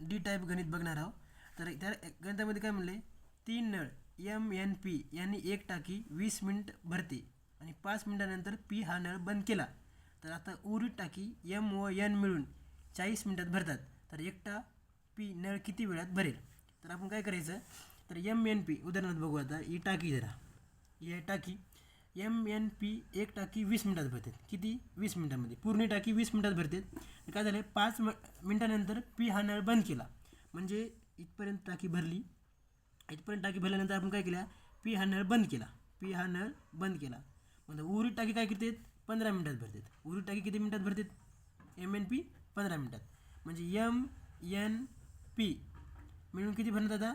D type गणित बघणार आहोत. तर त्या गणितामध्ये काय म्हणले? तीन नळ एम एन पी यांनी एक टाकी वीस मिनिट भरते. आणि पाच मिनिटानंतर पी हा नळ बंद केला. तर आता उरी टाकी एम व एन मिळून चाळीस मिनिटात भरतात. तर एकटा पी नळ किती वेळात भरेल? तर आपण काय करायचं? तर एम एन पी उदाहरणार्थ बघू आता. ही टाकी जरा. ही आहे टाकी. एम एन पी एक टाकी वीस मिनटात भरते. किती? वीस मिनटामध्ये. पूर्ण टाकी वीस मिनटात भरते. काय झालं पाच म मिनटानंतर पी हा नळ बंद केला. म्हणजे इथपर्यंत टाकी भरली. इथपर्यंत टाकी भरल्यानंतर आपण काय केलं? पी हा नळ बंद केला. पी हा नळ बंद केला. म्हणजे उरी टाकी काय करतात? पंधरा मिनटात भरतात. उरी टाकी किती मिनटात भरतात? एम एन पी पंधरा मिनटात. म्हणजे एम एन पी मिळून किती भरणार दादा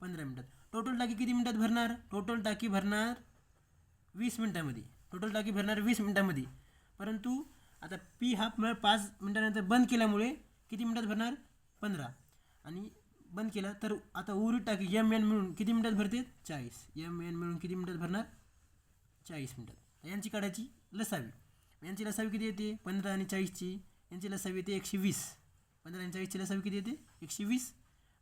पंधरा मिनटात. टोटल टाकी किती मिनटात भरणार? टोटल टाकी भरणार वीस मिनटामध्ये. टोटल टाकी भरणार वीस मिनटामध्ये. परंतु आता पी हा पाच मिनटानंतर बंद केल्यामुळे किती मिनटात भरणार? पंधरा. आणि बंद केला तर आता उरीत टाकी एम एन मिळून किती मिनटात भरते? चाळीस. एम एन मिळून किती मिनटात भरणार? चाळीस मिनिटात. यांची काढायची लसावी. यांची लसावी किती येते? पंधरा आणि चाळीसची. यांची लसावी येते एकशे वीस. पंधरा आणि चाळीसची लसावी किती येते? एकशे वीस.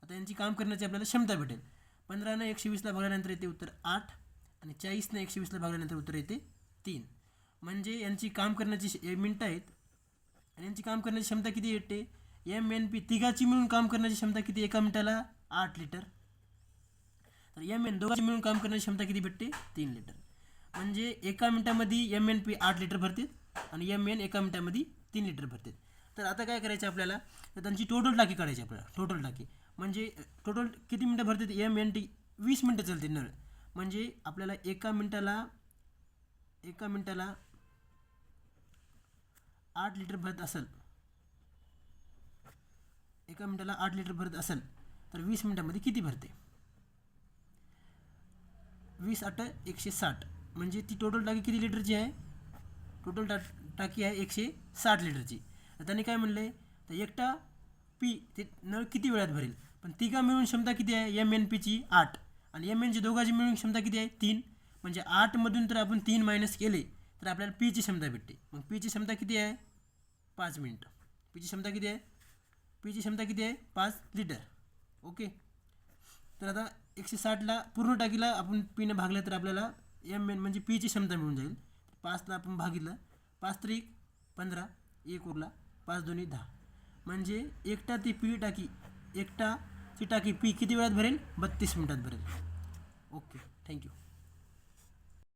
आता यांची काम करण्याची आपल्याला क्षमता भेटेल. पंधरानं एकशे वीसला भरल्यानंतर येते उत्तर आठ. आणि चाळीसनं एकशे वीसला भागल्यानंतर उत्तर येते तीन. म्हणजे यांची काम करण्याची मिनटं आहेत. आणि यांची काम करण्याची क्षमता किती येते एम एन पी तिघाची मिळून काम करण्याची क्षमता किती एका मिनिटाला आठ लिटर. तर एम एन दोघांची मिळून काम करण्याची क्षमता किती भेटते? तीन लिटर. म्हणजे एका मिनटामध्ये एम एन पी आठ लिटर भरते आणि एम एन एका मिनटामध्ये तीन लिटर भरते. तर आता काय करायचं आपल्याला? तर त्यांची टोटल टाकी काढायची आपल्याला. टोटल टाकी. म्हणजे टोटल किती मिनटं भरते? एम एन टी वीस मिनटं चालते नळ. म्हणजे आपल्याला एका मिनटाला एका मिनटाला आठ लिटर भरत असेल. एका मिनटाला आठ लिटर भरत असेल तर वीस मिनटामध्ये किती भरते? वीस आठ एकशे साठ. म्हणजे ती टोटल टाकी किती लिटरची आहे? टोटल टा टाकी आहे एकशे साठ लिटरची. तर त्यांनी काय म्हणले? तर एकटा पी ते नळ किती वेळात भरेल? पण तिघा मिळून क्षमता किती आहे? एम एन पीची आठ. आणि एम एनची दोघांची मिळून क्षमता किती आहे? तीन. म्हणजे आठमधून तर आपण तीन मायनस केले तर आपल्याला पीची क्षमता भेटते. मग पीची क्षमता किती आहे? पाच मिनटं. पीची क्षमता किती आहे? पीची क्षमता किती आहे? पाच लिटर ओके तर आता एकशे साठला पूर्ण टाकीला आपण पीनं भागलं तर आपल्याला एम एन म्हणजे पीची क्षमता मिळून जाईल. पाचला आपण भागितलं. पाच त्रिक पंधरा. एक उरला. पाच दोन्ही दहा. म्हणजे एकटा ती पी टाकी एकटा ती टाकी पी किती वेळात भरेल? बत्तीस मिनिटात भरेल. Okay thank you.